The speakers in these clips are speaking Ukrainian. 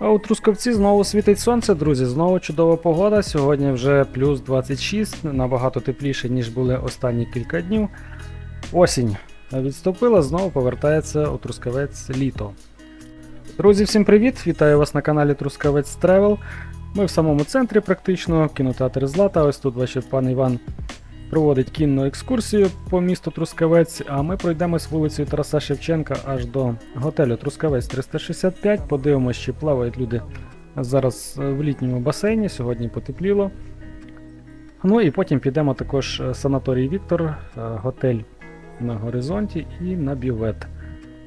А у Трускавці знову світить сонце, друзі. Знову чудова погода. Сьогодні вже плюс 26, набагато тепліше, ніж були останні кілька днів. Осінь відступила, знову повертається у Трускавець літо. Друзі, всім привіт! Вітаю вас на каналі Трускавець Тревел. Ми в самому центрі практично, кінотеатр Злата. Ось тут бачив пан Іван проводить кінну екскурсію по місту Трускавець, а ми пройдемось вулицею Тараса Шевченка аж до готелю Трускавець 365. Подивимось, чи плавають люди зараз е, в літньому басейні. Сьогодні потепліло. Ну і потім підемо також е, санаторій Віктор, е, готель на горизонті і на бювет.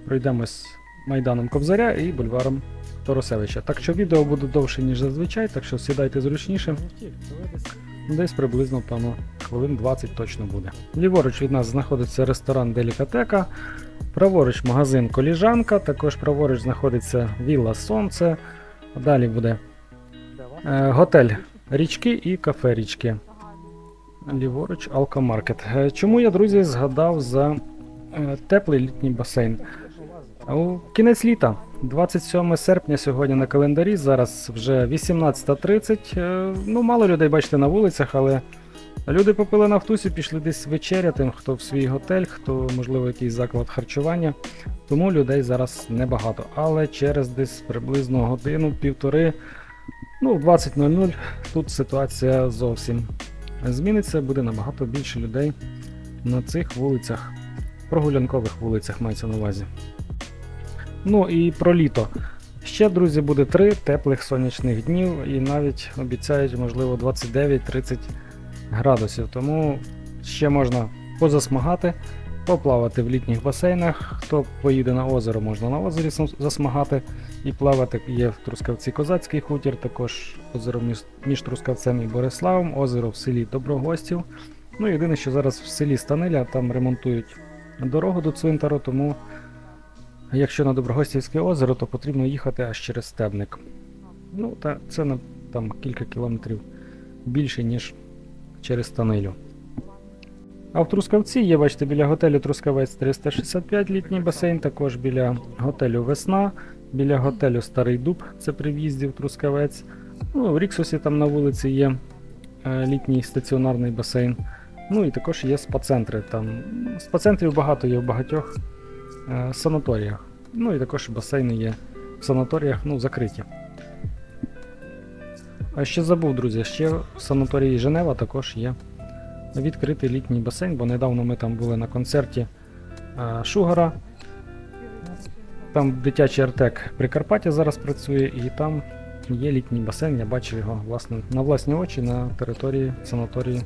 Пройдемось майданом Кобзаря і бульваром Торосевича. Так що відео буде довше, ніж зазвичай, так що сідайте зручніше. Десь приблизно, певно, хвилин 20 точно буде. Ліворуч від нас знаходиться ресторан Делікатека, праворуч магазин Коліжанка, також праворуч знаходиться Вілла Сонце. Далі буде е, готель Річки і кафе Річки. Ліворуч Алкомаркет. Е, Чому я, друзі, згадав за е, теплий літній басейн? У кінець літа, 27 серпня сьогодні на календарі, зараз вже 18.30. Е, Ну, мало людей бачите на вулицях, але люди попили на втусі, пішли десь вечеряти, хто в свій готель, хто, можливо, якийсь заклад харчування. Тому людей зараз небагато. Але через десь приблизно годину-півтори, ну, в 20.00 тут ситуація зовсім зміниться, буде набагато більше людей на цих вулицях, прогулянкових вулицях мається на увазі. Ну і про літо. Ще, друзі, буде три теплих сонячних днів і навіть обіцяють, можливо, 29-30 градусів. Тому ще можна позасмагати, поплавати в літніх басейнах. Хто поїде на озеро, можна на озері засмагати і плавати. Є в Трускавці Козацький хутір, також озеро між, Трускавцем і Бориславом, озеро в селі Доброгостів. Ну, єдине, що зараз в селі Станиля там ремонтують дорогу до цвинтару, тому Якщо на Доброгостівське озеро, то потрібно їхати аж через Стебник. Ну, та це на там кілька кілометрів більше, ніж через Станилю. А в Трускавці є, бачите, біля готелю Трускавець 365 літній басейн, також біля готелю Весна, біля готелю Старий Дуб, це при в'їзді в Трускавець. Ну, в Ріксусі там на вулиці є е, літній стаціонарний басейн. Ну і також є спа-центри. Там спа-центрів багато є в багатьох е, санаторіях. Ну і також басейни є в санаторіях, ну, закриті. А ще забув, друзі, ще в санаторії Женева також є відкритий літній басейн, бо недавно ми там були на концерті Шугара. Там дитячий артек Прикарпаття зараз працює, і там є літній басейн, я бачив його власне, на власні очі на території санаторії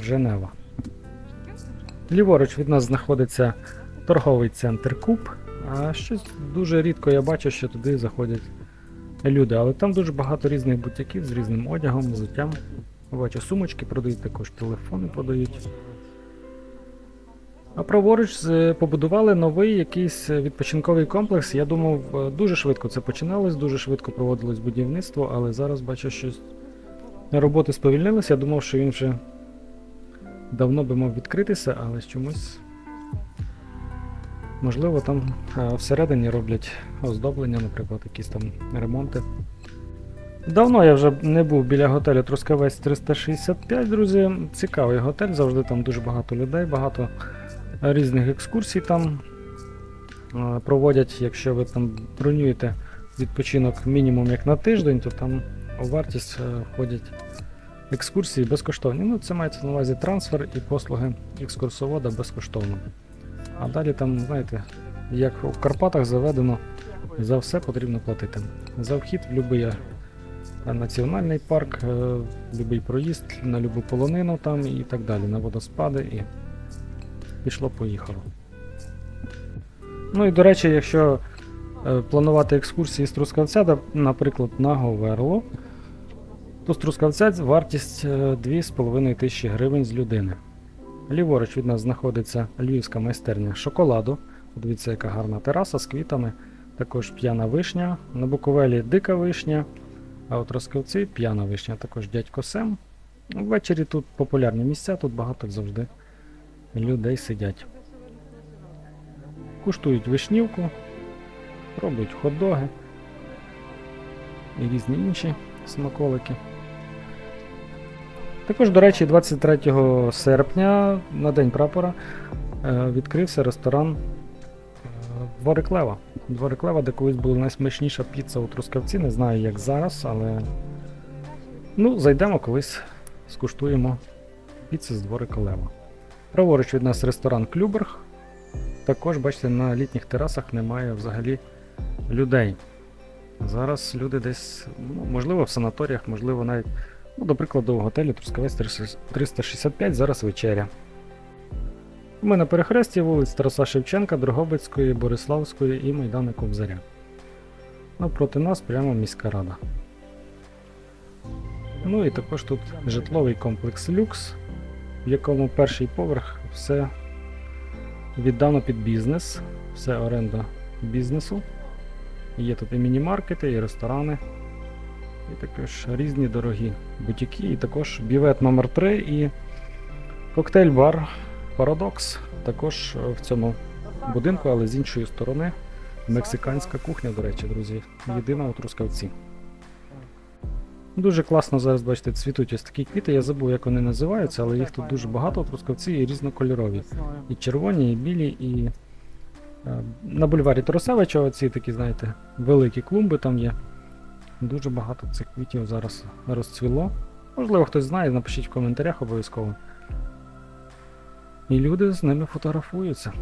Женева. Ліворуч від нас знаходиться торговий центр Куб. А щось дуже рідко я бачу, що туди заходять люди, але там дуже багато різних бутяків з різним одягом, взуттям. Бачу, сумочки продають, також телефони подають. А праворуч побудували новий якийсь відпочинковий комплекс. Я думав, е, дуже швидко це починалось, дуже швидко проводилось будівництво, але зараз бачу, що роботи сповільнилися. Я думав, що він вже давно би мав відкритися, але чомусь Можливо, там е, всередині роблять оздоблення, наприклад, якісь там ремонти. Давно я вже не був біля готелю Трускавець 365, друзі. Цікавий готель, завжди там дуже багато людей, багато різних екскурсій там е, проводять. Якщо ви там бронюєте відпочинок мінімум як на тиждень, то там у вартість е, входять екскурсії безкоштовні. Ну, це мається на увазі трансфер і послуги екскурсовода безкоштовно. А далі там, знаєте, як в Карпатах заведено, за все потрібно платити. За вхід в будь-який національний парк, е, будь-який проїзд на любу полонину там і так далі, на водоспади і пішло-поїхало. Ну і до речі, якщо е, планувати екскурсії з Трускавця, наприклад, на Говерло, то з Трускавця вартість е, 2,5 тисячі гривень з людини. Ліворуч від нас знаходиться львівська майстерня шоколаду. Подивіться, яка гарна тераса з квітами. Також п'яна вишня. На Буковелі дика вишня, а от Роскавці п'яна вишня, також дядько Сем. Ввечері тут популярні місця, тут багато завжди людей сидять. Куштують вишнівку, пробують хот-доги. і різні інші смаколики. Також, до речі, 23 серпня на День прапора е, відкрився ресторан е, Дворик Лева. Дворик де колись була найсмачніша піца у Трускавці. Не знаю, як зараз, але ну, зайдемо колись, скуштуємо піци з дворика Лева. Праворуч від нас ресторан Клюберг. Також, бачите, на літніх терасах немає взагалі людей. Зараз люди десь, ну, можливо, в санаторіях, можливо, навіть, ну, до прикладу, в готелі Трускавець 365 зараз вечеря. Ми на перехресті вулиць Тараса Шевченка, Дрогобицької, Бориславської і Майдану Кобзаря. Напроти нас прямо міська рада. Ну і також тут житловий комплекс люкс, в якому перший поверх все віддано під бізнес, все оренда бізнесу. Є тут і міні-маркети, і ресторани, і також різні дорогі бутіки, і також бівет номер 3 і коктейль-бар Парадокс. Також е, в цьому будинку, але з іншої сторони. Мексиканська кухня, до речі, друзі. Єдина у Трускавці. Дуже класно зараз, бачите, цвітуть ось такі квіти. Я забув, як вони називаються, але їх тут дуже багато у Трускавці і різнокольорові. І червоні, і білі, і е, на бульварі Тарасевича оці такі, знаєте, великі клумби там є. Дуже багато цих квітів зараз розцвіло. Можливо, хтось знає, напишіть в коментарях обов'язково. І люди з ними фотографуються.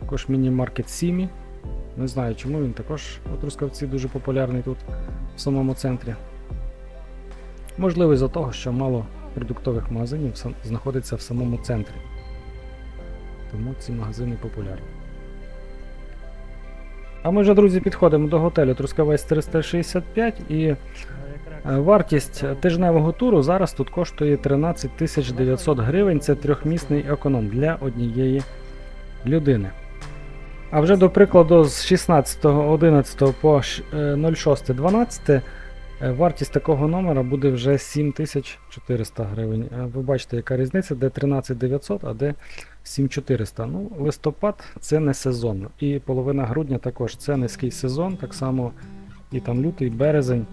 Також міні-маркет Сімі. Не знаю, чому він також у Трускавці дуже популярний тут, в самому центрі. Можливо, із-за того, що мало продуктових магазинів знаходиться в самому центрі. Тому ці магазини популярні. А ми вже, друзі, підходимо до готелю Трускавець 365 і е, вартість тижневого туру зараз тут коштує 13 900 гривень. Це трьохмісний економ для однієї людини. А вже до прикладу, з 16.11 по е, 06.12 е, вартість такого номера буде вже 7400 гривень. Е, Ви бачите, яка різниця, де 13900, а де 7400. Ну, листопад це не сезон. І половина грудня також це низький сезон, так само і там лютий, березень.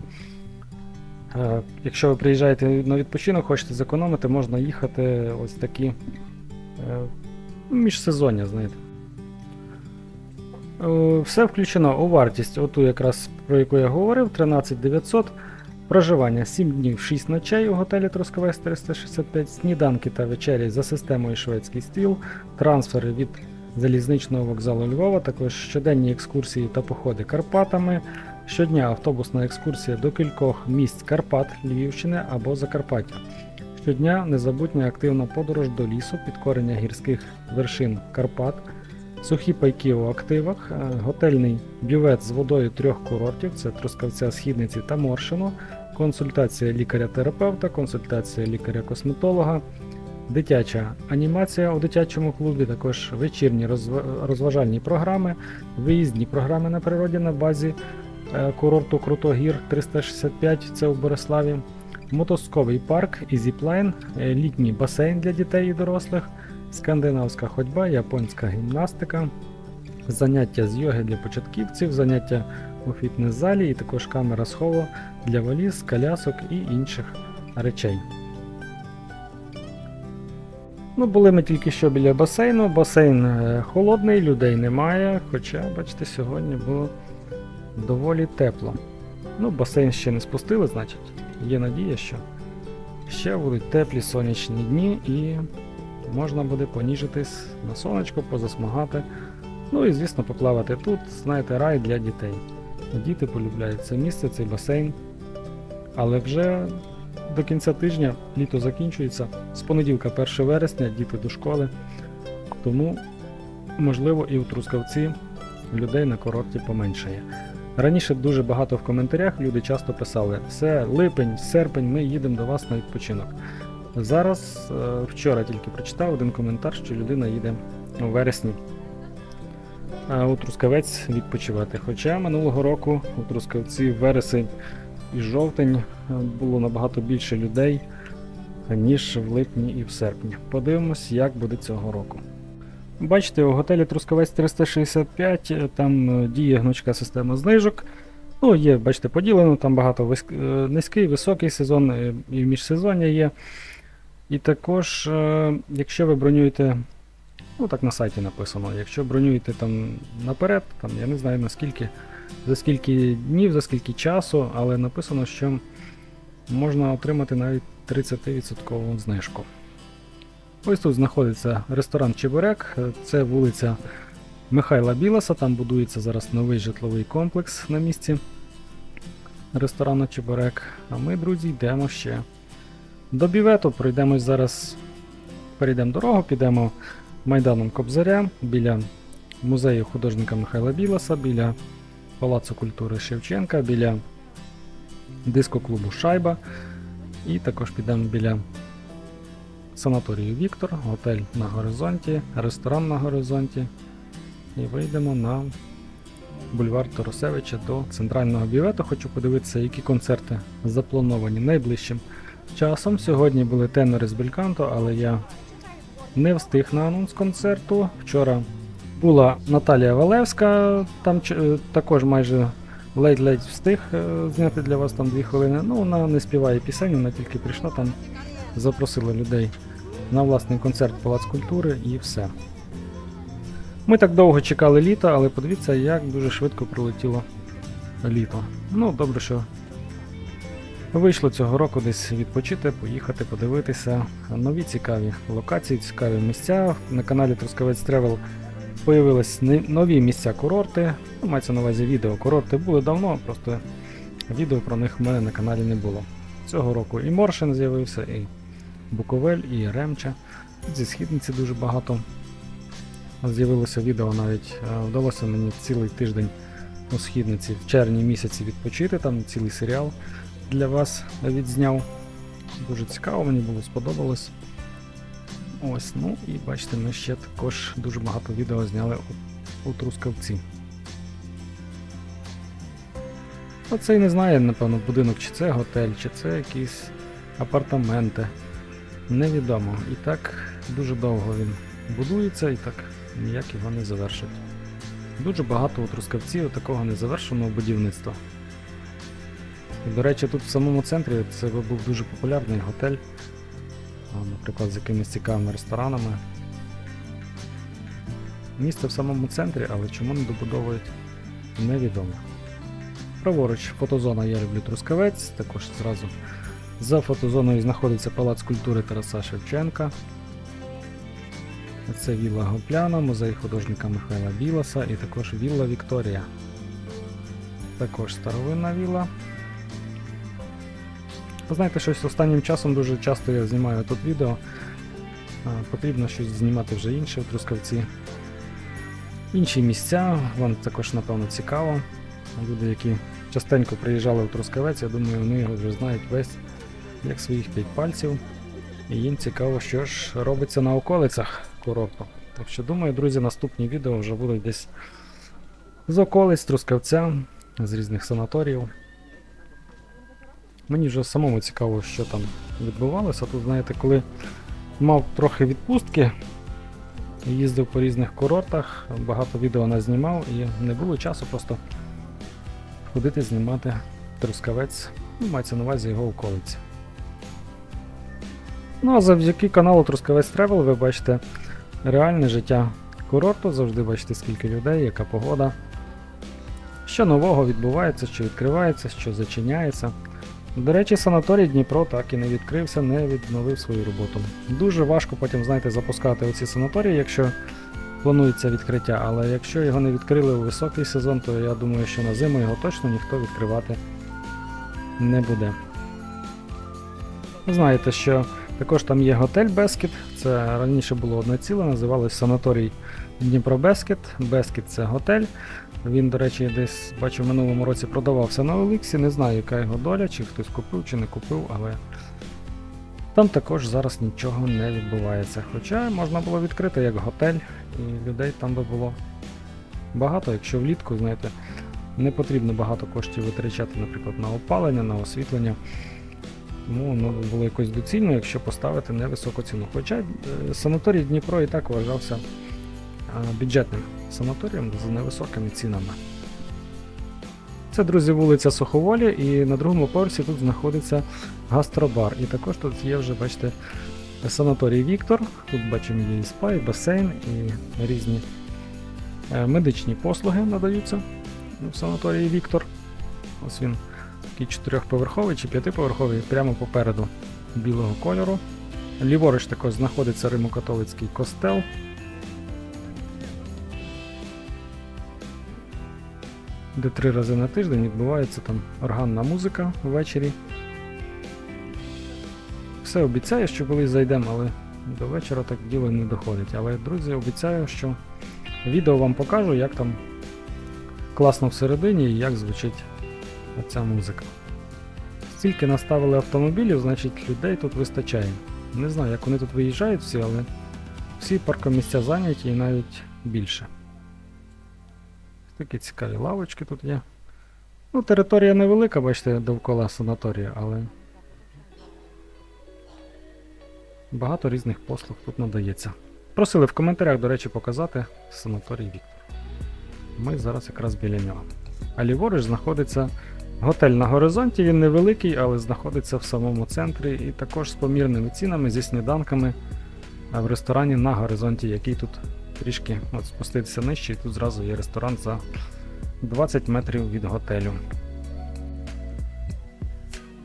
Е, Якщо ви приїжджаєте на відпочинок, хочете зекономити, можна їхати ось такі е, міжсезоння, знаєте. Е, Все включено у вартість, оту якраз про яку я говорив, 13900. Проживання 7 днів 6 ночей у готелі Трускавець 365, сніданки та вечері за системою шведський стіл, трансфери від залізничного вокзалу Львова, також щоденні екскурсії та походи Карпатами. Щодня автобусна екскурсія до кількох місць Карпат, Львівщини або Закарпаття. Щодня незабутня активна подорож до лісу, підкорення гірських вершин Карпат, сухі пайки у активах, е, готельний бювет з водою трьох курортів це Трускавця, Східниці та Моршино, консультація лікаря-терапевта, консультація лікаря-косметолога, дитяча анімація у дитячому клубі, також вечірні розважальні програми, виїзні програми на природі на базі е, курорту Крутогір 365, це у Бориславі, мотосковий парк і зіплайн, е, літній басейн для дітей і дорослих, скандинавська ходьба, японська гімнастика, заняття з йоги для початківців, заняття у фітнес-залі і також камера схову для валіз, колясок і інших речей. Ну, були ми тільки що біля басейну. Басейн е, холодний, людей немає, хоча, бачите, сьогодні було доволі тепло. Ну, басейн ще не спустили, значить, є надія, що ще будуть теплі сонячні дні і можна буде поніжитись на сонечко, позасмагати. Ну і, звісно, поплавати тут, знаєте, рай для дітей. Діти полюбляють це місце, цей басейн. Але вже до кінця тижня літо закінчується. З понеділка 1 вересня, діти до школи. Тому, можливо, і у Трускавці людей на курорті поменшає. Раніше дуже багато в коментарях люди часто писали: все, липень, серпень, ми їдемо до вас на відпочинок. Зараз, е, вчора тільки прочитав один коментар, що людина їде у вересні е, у Трускавець відпочивати. Хоча минулого року у Трускавці вересень і жовтень е, було набагато більше людей, ніж в липні і в серпні. Подивимось, як буде цього року. Бачите, у готелі Трускавець 365 е, там діє гнучка система знижок. Ну, є, бачите, поділено, там багато низький, високий сезон і міжсезоння є. І також, якщо ви бронюєте, ну так на сайті написано, якщо бронюєте там наперед, там я не знаю наскільки, за скільки днів, за скільки часу, але написано, що можна отримати навіть 30% знижку. Ось тут знаходиться ресторан Чебурек, це вулиця Михайла Біласа, там будується зараз новий житловий комплекс на місці ресторану Чебурек. А ми, друзі, йдемо ще до бівету. Пройдемось зараз, перейдемо дорогу, підемо майданом Кобзаря біля музею художника Михайла Біласа, біля Палацу культури Шевченка, біля дискоклубу Шайба. І також підемо біля санаторію Віктор, готель на горизонті, ресторан на горизонті. І вийдемо на бульвар Тарасевича до центрального бівету. Хочу подивитися, які концерти заплановані найближчим часом. Сьогодні були тенори з Бельканто, але я не встиг на анонс концерту. Вчора була Наталія Валевська, там е, також майже ледь-ледь встиг е, зняти для вас там дві хвилини. Ну, вона не співає пісень, вона тільки прийшла там, запросила людей на власний концерт Палац культури і все. Ми так довго чекали літа, але подивіться, як дуже швидко пролетіло літо. Ну, добре, що вийшло цього року десь відпочити, поїхати, подивитися. Нові цікаві локації, цікаві місця. На каналі Трускавець Тревел появились нові місця курорти. Ну, мається на увазі відео. Курорти були давно, просто відео про них в мене на каналі не було. Цього року і Моршин з'явився, і Буковель, і Ремча. Зі східниці дуже багато з'явилося відео навіть. е, Вдалося мені цілий тиждень у східниці в червні місяці відпочити, там цілий серіал для вас відзняв. Дуже цікаво, мені було сподобалось. Ось, ну і бачите, ми ще також дуже багато відео зняли у, у Трускавці. Оце і не знає, напевно, будинок, чи це готель, чи це якісь апартаменти. Невідомо. І так дуже довго він будується і так ніяк його не завершить. Дуже багато у Трускавці такого незавершеного будівництва. До речі, тут в самому центрі це був дуже популярний готель, наприклад, з якимись цікавими ресторанами. Місто в самому центрі, але чому не добудовують, невідомо. Праворуч фотозона Я люблю Трускавець, також зразу за фотозоною знаходиться Палац культури Тараса Шевченка. Це Вілла Гопляна, музей художника Михайла Біласа і також Вілла Вікторія. Також старовинна вілла. Ви знаєте, щось останнім часом дуже часто я знімаю тут відео. Потрібно щось знімати вже інше в Трускавці. Інші місця, вам також, напевно, цікаво. Люди, які частенько приїжджали в Трускавець, я думаю, вони його вже знають весь як своїх п'ять пальців. І їм цікаво, що ж робиться на околицях курорту. Так що думаю, друзі, наступні відео вже будуть десь з околиць Трускавця, з різних санаторіїв. Мені вже самому цікаво, що там відбувалося. Тут, знаєте, коли мав трохи відпустки, їздив по різних курортах, багато відео назнімав і не було часу просто ходити знімати Трускавець, ну, мається на увазі його околиці. Ну а завдяки каналу Трускавець Тревел ви бачите реальне життя курорту, завжди бачите скільки людей, яка погода. Що нового відбувається, що відкривається, що зачиняється. До речі, санаторій Дніпро так і не відкрився, не відновив свою роботу. Дуже важко потім, знаєте, запускати оці санаторії, якщо планується відкриття, але якщо його не відкрили у високий сезон, то я думаю, що на зиму його точно ніхто відкривати не буде. Знаєте, що також там є готель Бескіт, це раніше було одне ціле, називалось санаторій Дніпро Бескіт. Бескіт це готель. Він, до речі, десь бачу в минулому році продавався на Оліксі. Не знаю, яка його доля, чи хтось купив, чи не купив, але там також зараз нічого не відбувається. Хоча можна було відкрити як готель, і людей там би було багато, якщо влітку, знаєте, не потрібно багато коштів витрачати, наприклад, на опалення, на освітлення. Тому воно було якось доцільно, якщо поставити невисоку ціну. Хоча е, санаторій Дніпро і так вважався бюджетним санаторієм з невисокими цінами. Це, друзі, вулиця Суховолі, і на другому поверсі тут знаходиться гастробар. І також тут є вже, бачите, санаторій Віктор. Тут бачимо є і спа, і басейн, і різні е, медичні послуги надаються в санаторії Віктор. Ось він такий чотирьохповерховий чи п'ятиповерховий, прямо попереду білого кольору. Ліворуч також знаходиться Римо-католицький костел. Де три рази на тиждень відбувається там органна музика ввечері. Все обіцяю, що колись зайдемо, але до вечора так діло не доходить. Але, друзі, обіцяю, що відео вам покажу, як там класно всередині і як звучить ця музика. Стільки наставили автомобілів, значить людей тут вистачає. Не знаю, як вони тут виїжджають всі, але всі паркомісця зайняті і навіть більше. Такі цікаві лавочки тут є. Ну, територія невелика, бачите, довкола санаторія, але багато різних послуг тут надається. Просили в коментарях, до речі, показати санаторій Віктор. Ми зараз якраз біля нього. А ліворуч знаходиться готель на горизонті. Він невеликий, але знаходиться в самому центрі і також з помірними цінами зі сніданками в ресторані на горизонті, який тут трішки от спуститися нижче, і тут зразу є ресторан за 20 метрів від готелю.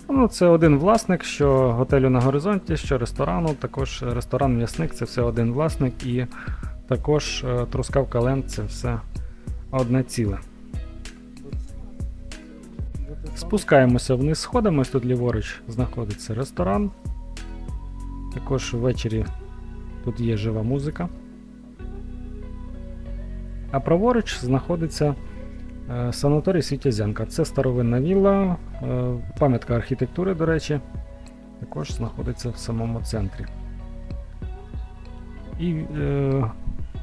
Ну, це один власник, що готелю на горизонті, що ресторану, також ресторан М'ясник це все один власник, і також е, Трускавка Ленд це все одне ціле. Спускаємося вниз сходами, ось тут ліворуч знаходиться ресторан. Також ввечері тут є жива музика. А праворуч знаходиться е, санаторій Світязянка. Це старовинна вілла, е, пам'ятка архітектури, до речі, також знаходиться в самому центрі. І е,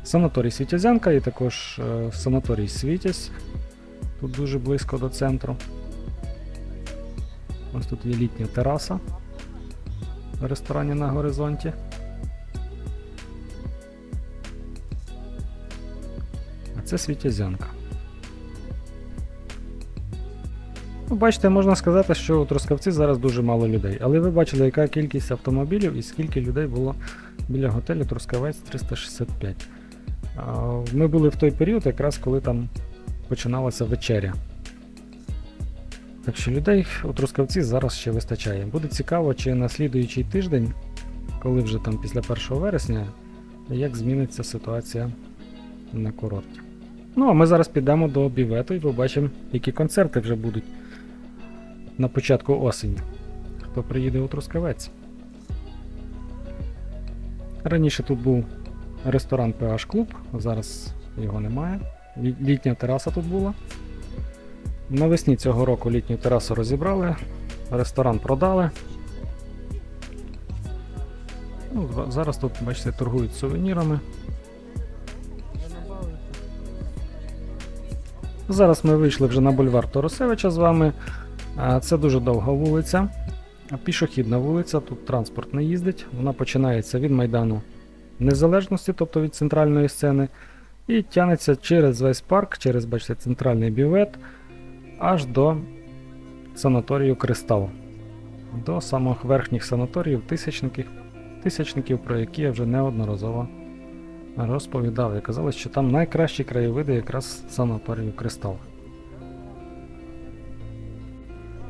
санаторій Світязянка, і також е, санаторій Світязь. Тут дуже близько до центру. Ось тут є літня тераса в ресторані на горизонті. Це Світязянка. Ну, бачите, можна сказати, що у Трускавці зараз дуже мало людей. Але ви бачили, яка кількість автомобілів і скільки людей було біля готелю Трускавець 365. Ми були в той період, якраз коли там починалася вечеря. Так що людей у Трускавці зараз ще вистачає. Буде цікаво, чи на слідуючий тиждень, коли вже там після 1 вересня, як зміниться ситуація на курорті. Ну, а ми зараз підемо до бівету і побачимо, які концерти вже будуть на початку осені. Хто приїде у Трускавець. Раніше тут був ресторан PH Club, зараз його немає. Літня тераса тут була. Навесні цього року літню терасу розібрали, ресторан продали. Ну, зараз тут, бачите, торгують сувенірами. Зараз ми вийшли вже на бульвар Торосевича з вами. Це дуже довга вулиця. Пішохідна вулиця, тут транспорт не їздить. Вона починається від Майдану Незалежності, тобто від центральної сцени, і тягнеться через весь парк, через, бачите, центральний бювет, аж до санаторію Кристал. До самих верхніх санаторіїв тисячників, тисячників, про які я вже неодноразово розповідав. І казали, що там найкращі краєвиди якраз саме санаторію Кристал.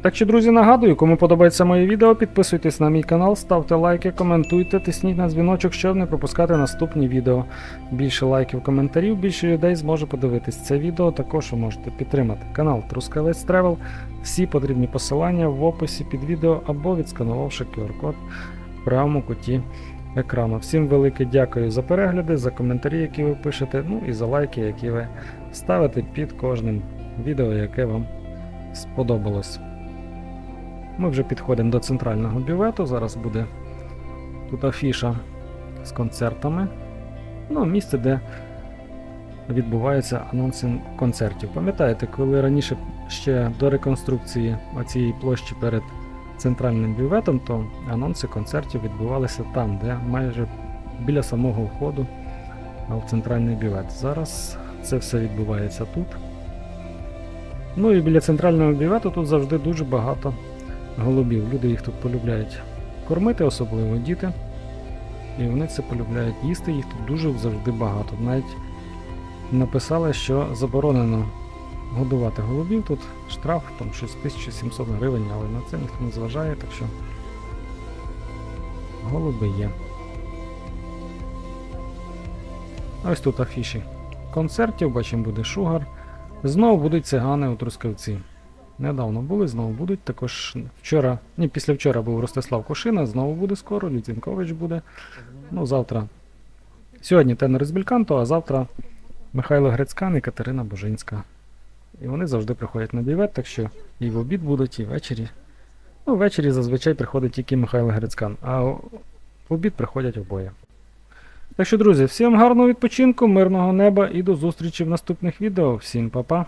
Так що, друзі, нагадую, кому подобається моє відео, підписуйтесь на мій канал, ставте лайки, коментуйте, тисніть на дзвіночок, щоб не пропускати наступні відео. Більше лайків, коментарів, більше людей зможе подивитись це відео. Також ви можете підтримати канал Трускавець Тревел. Всі потрібні посилання в описі під відео або відсканувавши QR-код в правому куті екрану. Всім велике дякую за перегляди, за коментарі, які ви пишете, ну і за лайки, які ви ставите під кожним відео, яке вам сподобалось. Ми вже підходимо до центрального бювету. Зараз буде тут афіша з концертами. Ну, місце, де відбуваються анонси концертів. Пам'ятаєте, коли раніше ще до реконструкції цієї площі перед центральним бюветом, то анонси концертів відбувалися там, де майже біля самого входу в центральний бювет. Зараз це все відбувається тут. Ну і біля центрального бювету тут завжди дуже багато голубів. Люди їх тут полюбляють кормити, особливо діти. І вони це полюбляють їсти, їх тут дуже завжди багато. Навіть написали, що заборонено годувати голубів. Тут штраф там щось 1700 гривень, але на це ніхто не зважає, так що голуби є. Ось тут афіші концертів, бачимо, буде шугар. Знову будуть цигани у Трускавці. Недавно були, знову будуть. Також вчора, ні, після вчора був Ростислав Кошина, знову буде скоро, Лютінкович буде. Ну, завтра. Сьогодні тенор з Бельканто, а завтра Михайло Грецькан і Катерина Божинська. І вони завжди приходять на бівет, так що і в обід будуть, і ввечері. Ну, ввечері зазвичай приходить тільки Михайло Грецькан, а в обід приходять обоє. Так що, друзі, всім гарного відпочинку, мирного неба і до зустрічі в наступних відео. Всім па-па!